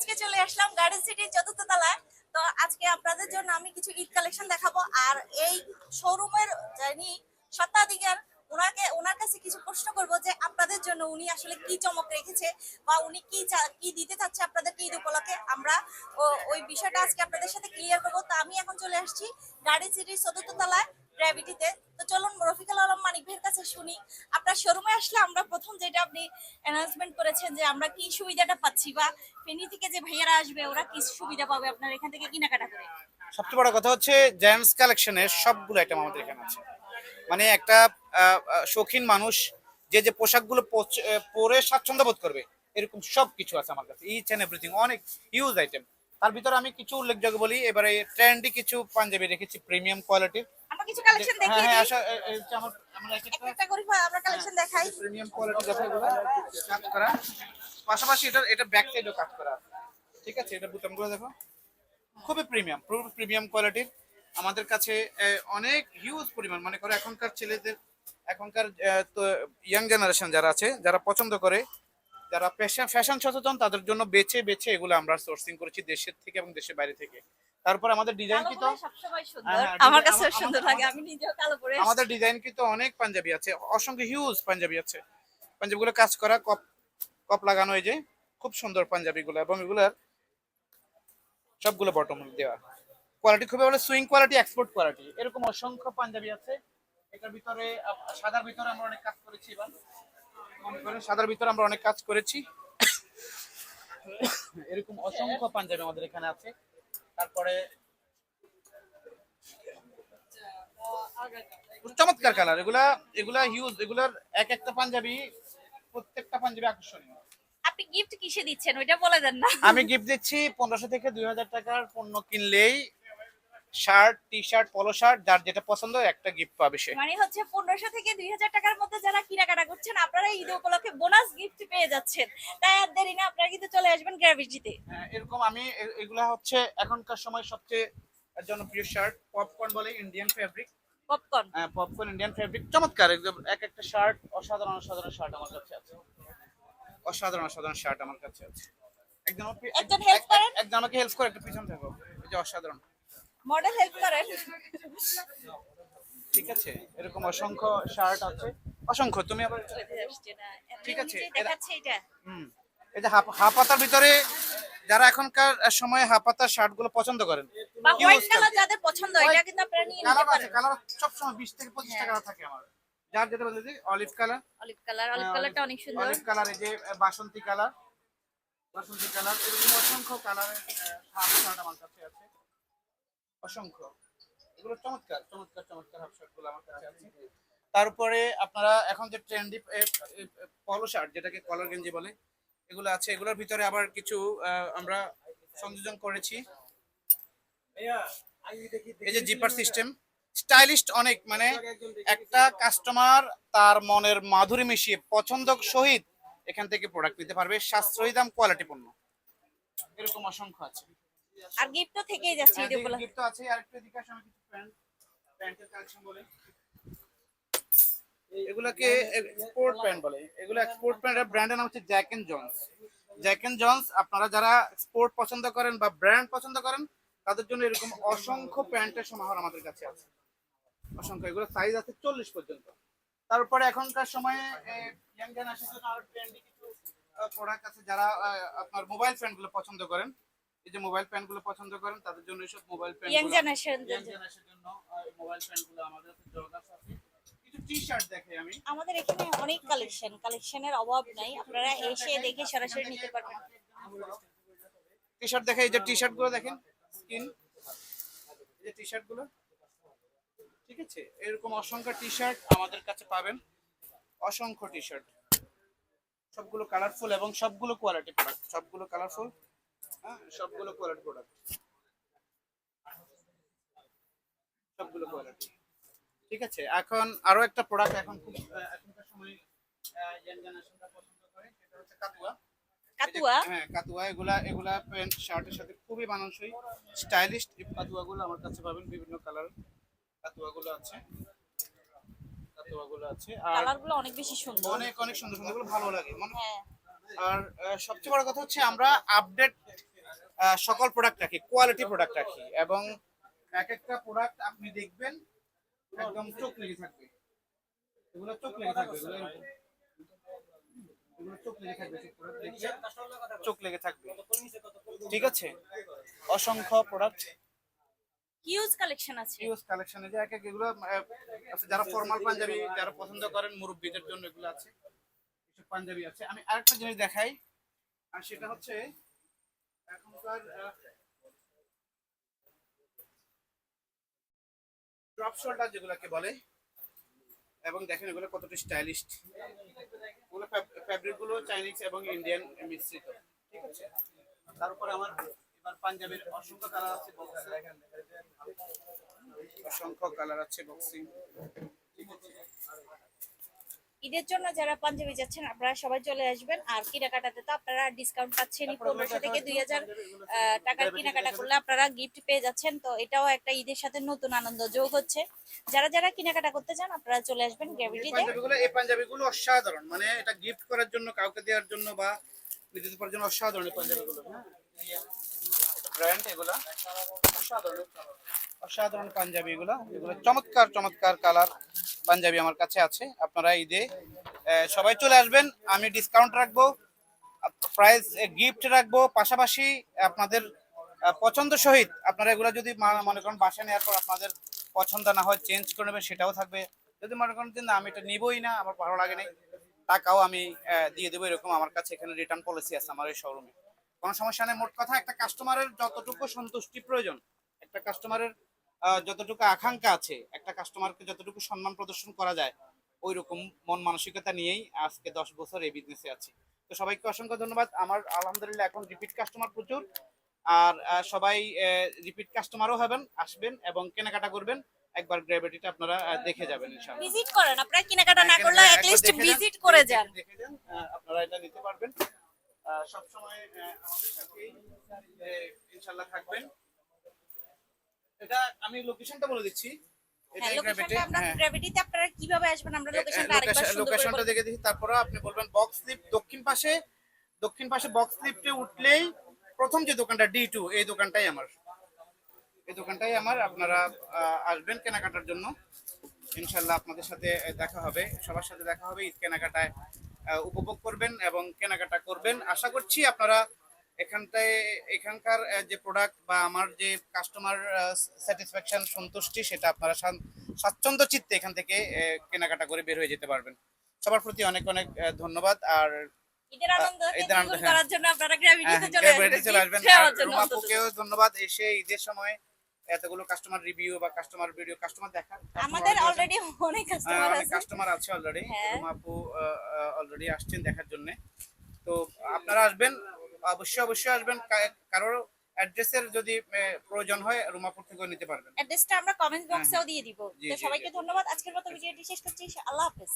আজকে চলে আসলাম গার্ডেন সিটির চতুর্থ তলায়। তো আজকে আপনাদের জন্য আমি কিছু ঈদ কালেকশন দেখাবো। আর এই শোরুমের যিনি সত্ত্বাধিকার ওনাকে ওনার কাছে কিছু প্রশ্ন করব যে আপনাদের জন্য উনি আসলে কি চমক রেখেছে বা উনি কি কি দিতে চাচ্ছে আপনাদেরকে ঈদ উপলক্ষে। আমরা ওই বিষয়টা আজকে আপনাদের সাথে ক্লিয়ার করব। তো আমি এখন চলে আসছি গার্ডেন সিটির চতুর্থ তলায়। গ্র্যাভিটিতে তো। চলুন রফিকুল আলম, মানিক ভাইয়ের কাছে শুনি। আপনার শোরুমে আসলে আমরা প্রথম যেটা আপনি অ্যানাউন্সমেন্ট করেছেন যে আমরা কি সুবিধাটা পাচ্ছি বা ফেনী থেকে যে ভাইয়ারা আসবে, ওরা কি সুবিধা পাবে আপনার এখান থেকে কেনাকাটা করে? সবচেয়ে বড় কথা হচ্ছে জেন্টস কালেকশনের সবগুলো আইটেম আমাদের এখানে আছে। মানে একটা শৌখিন মানুষ, যে যে পোশাকগুলো পরে স্বাচ্ছন্দ্য বোধ করবে, এরকম সব কিছু আছে আমার কাছে ইচ এন্ড এভরিথিং অনেক হিউজ আইটেম তার ভিতরে আমি কিছু উল্লেখযোগ্য বলি, এবারে ট্রেন্ডি কিছু পাঞ্জাবি রেখেছি প্রিমিয়াম কোয়ালিটির আমরা কিছু কালেকশন হ্যাঁ দেখিয়ে হ্যাঁ দিই। একটা করে আমরা কালেকশন দেখাই। প্রিমিয়াম কোয়ালিটি দেখো কাজ করা পাশাপাশি এটা এটা ব্যাক সাইডও কাজ করা। ঠিক আছে? এটা বুতামগুলো দেখো। খুবই প্রিমিয়াম পুরো প্রিমিয়াম কোয়ালিটির আমাদের কাছে অনেক হিউজ পরিমাণ। মানে করে এখনকার ছেলেদের এখনকার ইয়াং জেনারেশন যারা আছে যারা পছন্দ করে যারা ফ্যাশন ফ্যাশন সচেতন তাদের জন্য বেছে বেছে এগুলো আমরা সোর্সিং করেছি দেশের থেকে এবং দেশের বাইরে থেকে। তারপর আমাদের ডিজাইন সবসময় সুন্দর। হ্যাঁ, হ্যাঁ, আমার ডিজাইন- কাছে সুন্দর লাগে আমি নিজেও কালো পরে আমাদের ডিজাইন কিন্তু অনেক পাঞ্জাবি আছে অসংখ্য হিউজ পাঞ্জাবি আছে। পাঞ্জাবিগুলো কাজ করা কপ কপ লাগানো এই যে খুব সুন্দর পাঞ্জাবিগুলো এবং এগুলার সবগুলো বটম দেওয়া। কোয়ালিটি খুবই ভালো সুইং কোয়ালিটি এক্সপোর্ট কোয়ালিটি এরকম অসংখ্য পাঞ্জাবি আছে। এটার ভিতরে সাদার ভিতরে আমরা অনেক কাজ করেছি এবার। মনে করেন সাদার ভিতরে আমরা অনেক কাজ করেছি। এরকম অসংখ্য পাঞ্জাবি আমাদের এখানে আছে। তারপরে চমৎকার কালার এগুলা এগুলা হিউজ এগুলার এক একটা পাঞ্জাবি প্রত্যেকটা পাঞ্জাবি আকর্ষণীয়। আপনি গিফট কিসে দিচ্ছেন? ওইটা বলে দেন না। আমি গিফট দিচ্ছি পনেরোশো থেকে দুই হাজার টাকার পণ্য কিনলেই shirt T shirt polo shirt যার যেটা পছন্দ একটা গিফট পাবে সে। মানে হচ্ছে পনেরোশো থেকে দুই হাজার টাকার মধ্যে যারা কেনাকাটা করছেন আপনারা ঈদ উপলক্ষে বোনাস গিফট পেয়ে যাচ্ছেন। তাই আর দেরি না আপনারা কিন্তু চলে আসবেন গ্র্যাভিটিতে হ্যাঁ, এরকম আমি এগুলা হচ্ছে এখনকার সময় সবচেয়ে জনপ্রিয় শার্ট। পপকর্ন বলে ইন্ডিয়ান ফেব্রিক পপকর্ন হ্যাঁ পপকর্ন ইন্ডিয়ান ফেব্রিক চমৎকার একদম এক একটা শার্ট অসাধারণ অসাধারণ শার্ট আমার কাছে আছে। অসাধারণ অসাধারণ শার্ট আমার কাছে আছে। একজন একজন এক- করেন? একজন আমাকে হেল্প করে একটু পিছন থাকো। এই যে অসাধারণ। মডেল হেল্প করেন। ঠিক আছে এরকম অসংখ্য শার্ট আছে। অসংখ্য তুমি আবার ঠিক আছে, দেখাচ্ছে এটা। হুম এই যে হাফ- হাফাতার ভিতরে যারা এখনকার সময়ে হাফাতার শার্টগুলো পছন্দ করেন বা হোয়াইট কালার যাদের পছন্দ এটা কিন্তু আপনারা নিয়ে নিতে পারেন। কালার সবসময় বিশ থেকে পঁচিশ হ্যাঁ। টাকা থাকে আমার। যার যেটা বলতে olive colour olive colour olive কালারটা অনেক সুন্দর। অলিভ কালার এই যে বাসন্তী কালার বাসন্তী কালার এরকম অসংখ্য কালারের হাফ শার্ট আমার কাছে আছে। অসংখ্য। এগুলো চমৎকার চমৎকার চমৎকার হাফ শার্টগুলো আমার কাছে আছে। তারপরে আপনারা এখন যে ট্রেন্ডি পলো শার্ট যেটাকে কলার গেঞ্জি বলে এগুলো আছে। এগুলোর ভিতরে আবার কিছু আমরা সংযোজন করেছি। এই যে জিপার সিস্টেম স্টাইলিস্ট অনেক মানে একটা কাস্টমার তার মনের মাধুরী মিশিয়ে পছন্দ সহিত এখান থেকে প্রোডাক্ট নিতে পারবে। সাশ্রয়ী দাম কোয়ালিটি পণ্য। এরকম অসংখ্য আছে। আর গিফট তো থেকেই যাচ্ছে ঈদ উপলক্ষে গিফট তো আছে আর একটু এদিকে আসো, আমি কিছু প্যান্ট প্যান্টের কালেকশন বলে। এগুলাকে এক্সপোর্ট প্যান্ট বলে। এগুলো এক্সপোর্ট প্যান্টের ব্র্যান্ডের নাম হচ্ছে Jack and Jones Jack and Jones আপনারা যারা স্পোর্ট পছন্দ করেন বা ব্র্যান্ড পছন্দ করেন তাদের জন্য এরকম অসংখ্য প্যান্টের সমাহার আমাদের কাছে আছে। অসংখ্য। এগুলো সাইজ আছে চল্লিশ পর্যন্ত। তারপরে এখনকার সময়ে ইয়াং জেনারেশন আরও ট্রেন্ডি কিছু প্রোডাক্ট আছে। যারা আপনার মোবাইল ফ্যানগুলো পছন্দ করেন এই যে মোবাইল ফ্যানগুলো পছন্দ করেন তাদের জন্য এইসব mobile fan young generation young জেনারেশনের জন্য। মোবাইলগুলো আমাদের কাছে আছে। আমাদের এখানে অনেক কালেকশন কালেকশনের অভাব নাই। আপনারা এসে দেখে সরাসরি নিতে পারবেন। টি শার্ট দেখে এই যে টি শার্টগুলো দেখেন স্কিন এই যে টি শার্টগুলো। ঠিক আছে? এরকম অসংখ্য টি শার্ট আমাদের কাছে পাবেন। অসংখ্য টি শার্ট সবগুলো কালারফুল এবং সবগুলো কোয়ালিটি প্রোডাক্ট সবগুলো কালারফুল হ্যাঁ সবগুলো কোয়ালিটি প্রোডাক্ট সবগুলো কোয়ালিটি ঠিক আছে এখন আরও একটা প্রোডাক্ট এখন খুব এখনকার সময় ইয়াং জেনারেশনরা পছন্দ করে সেটা হচ্ছে কাতুয়া। কাতুয়া? হ্যাঁ কাতুয়া এগুলা এগুলা প্যান্ট শার্টের সাথে খুবই মানানসই। স্টাইলিশ কাতুয়াগুলো আমার কাছে পাবেন বিভিন্ন কালার কাতুয়াগুলো আছে। কাতুয়াগুলো আছে আর অনেক বেশি সুন্দর। অনেক অনেক সুন্দর ভালো লাগে। মানে হ্যাঁ। আর সবচেয়ে বড় কথা হচ্ছে আমরা আপডেট সকল প্রোডাক্ট রাখি কোয়ালিটি প্রোডাক্ট রাখি এবং এক একটা প্রোডাক্ট আপনি দেখবেন একদম চোখ লেগে থাকবে। এগুলো চোখ লেগে থাকবে চোখ লেগে থাকবে ঠিক আছে? অসংখ্য প্রোডাক্ট হিউজ কালেকশন আছে। ইউজ কালেকশনে যে এক এক এগুলো আছে যারা ফর্মাল পাঞ্জাবি যারা পছন্দ করেন মুরব্বীদের জন্য এগুলো আছে। পাঞ্জাবি আছে। আমি আরেকটা জিনিস দেখাই আর সেটা হচ্ছে এখনকার ড্রপ শোল্ডার যেগুলোকে বলে, এবং দেখেন এগুলো কতটা স্টাইলিশ ওগুলো ফ্যাব্রিকগুলো চাইনিজ এবং ইন্ডিয়ান মিশ্রিত, ঠিক আছে? তারপরে আমার এবার পাঞ্জাবের অসংখ্য কালার আছে box অসংখ্য কালার আছে বক্সিং ঈদের জন্য যারা পাঞ্জাবি যাচ্ছেন আপনারা সবাই চলে আসবেন। আর কেনাকাটাতে তো আপনারা ডিসকাউন্ট পাচ্ছেন পনেরোশো থেকে দুই হাজার টাকার কেনাকাটা করলে আপনারা গিফট পেয়ে যাচ্ছেন। তো এটাও একটা ঈদের সাথে নতুন আনন্দ যোগ হচ্ছে। যারা যারা কেনাকাটা করতে চান আপনারা চলে আসবেন এই গ্র্যাভিটিতে এই পাঞ্জাবিগুলো অসাধারণ। মানে এটা গিফট করার জন্য কাউকে দেওয়ার জন্য বা নিজেদের জন্য অসাধারণ এই পাঞ্জাবিগুলো ব্র্যান্ড, এগুলা অসাধারণ। অসাধারণ পাঞ্জাবি এগুলো। এগুলো চমৎকার চমৎকার কালার পাঞ্জাবি আমার কাছে আছে। আপনারা ঈদে সবাই চলে আসবেন। আমি ডিসকাউন্ট রাখব প্রাইস গিফট রাখব। পাশাপাশি আপনাদের পছন্দ সহিত আপনারা এগুলো যদি মনে করেন বাসা নেওয়ার পর আপনাদের পছন্দ না হয় চেঞ্জ করে নেবেন, সেটাও থাকবে। যদি মনে করেন যে না, আমি এটা নিবই না, আমার ভালো লাগে নাই, টাকাও আমি দিয়ে দেবো, এরকম আমার কাছে এখানে রিটার্ন পলিসি আছে আমার এই শোরুমে কোনো সমস্যা নেই। মোট কথা একটা কাস্টমারের যতটুকু সন্তুষ্টি প্রয়োজন একটা কাস্টমারের যতটুকু আকাঙ্ক্ষা আছে একটা কাস্টমারকে যতটুকু সম্মান প্রদর্শন করা যায় ওই রকম মন মানসিকতা নিয়েই আজকে দশ বছর এই বিজনেসে আছি। তো সবাইকে অসংখ্য ধন্যবাদ। আমার আলহামদুলিল্লাহ এখন রিপিট কাস্টমার প্রচুর। আর সবাই রিপিট কাস্টমারও হবেন আসবেন এবং কেনাকাটা করবেন। একবার গ্র্যাভিটিটা আপনারা দেখে যাবেন ইনশাআল্লাহ। ভিজিট করেন। আপনারা কেনাকাটা না করলে একবার অ্যাটলিস্ট দেখে যান, ভিজিট করে যান। দেখে যান আপনারা এটা নিতে পারবেন। সব আমাদের সাথেই আহ, থাকবেন। এটা আমি লোকেশনটা বলে দিচ্ছি। হ্যাঁ লোকেশনটা হ্যাঁ। দেখে দিচ্ছি তারপরে আপনি বলবেন বক্স দক্ষিণ পাশে দক্ষিণ পাশে বক্স উঠলেই প্রথম যে দোকানটা ডি টু এই দোকানটাই আমার। এই দোকানটাই আমার। আপনারা আসবেন কেনাকাটার জন্য। ইনশাল্লাহ আপনাদের সাথে দেখা হবে। সবার সাথে দেখা হবে ঈদ কেনাকাটায়। উপভোগ করবেন এবং কেনাকাটা করবেন। আশা করছি আপনারা এখানটায় এখানকার যে প্রোডাক্ট বা আমার যে কাস্টমার স্যাটিসফ্যাকশন সন্তুষ্টি সেটা আপনারা স্বাচ্ছন্দ্য চিত্তে এখান থেকে কেনাকাটা করে বের হয়ে যেতে পারবেন। সবার প্রতি অনেক অনেক ধন্যবাদ। আর হ্যাঁ। রুমাপুকেও ধন্যবাদ। এসে ঈদের সময় এতগুলো কাস্টমার রিভিউ বা কাস্টমার ভিডিও কাস্টমার দেখা আমাদের অলরেডি অনেক কাস্টমার আছে। কাস্টমার আছে অলরেডি হ্যাঁ। রুমাপু অলরেডি আসছেন দেখার জন্য। তো আপনারা আসবেন অবশ্যই অবশ্যই আসবেন। কারোর অ্যাড্রেসের যদি প্রয়োজন হয় রুমাপুর থেকেও নিতে পারবেন। অ্যাড্রেসটা আমরা কমেন্ট হ্যাঁ, বক্সেও দিয়ে দিব। তো সবাইকে ধন্যবাদ। আজকের মতো ভিডিওটি শেষ করছি। আল্লাহ হাফেজ।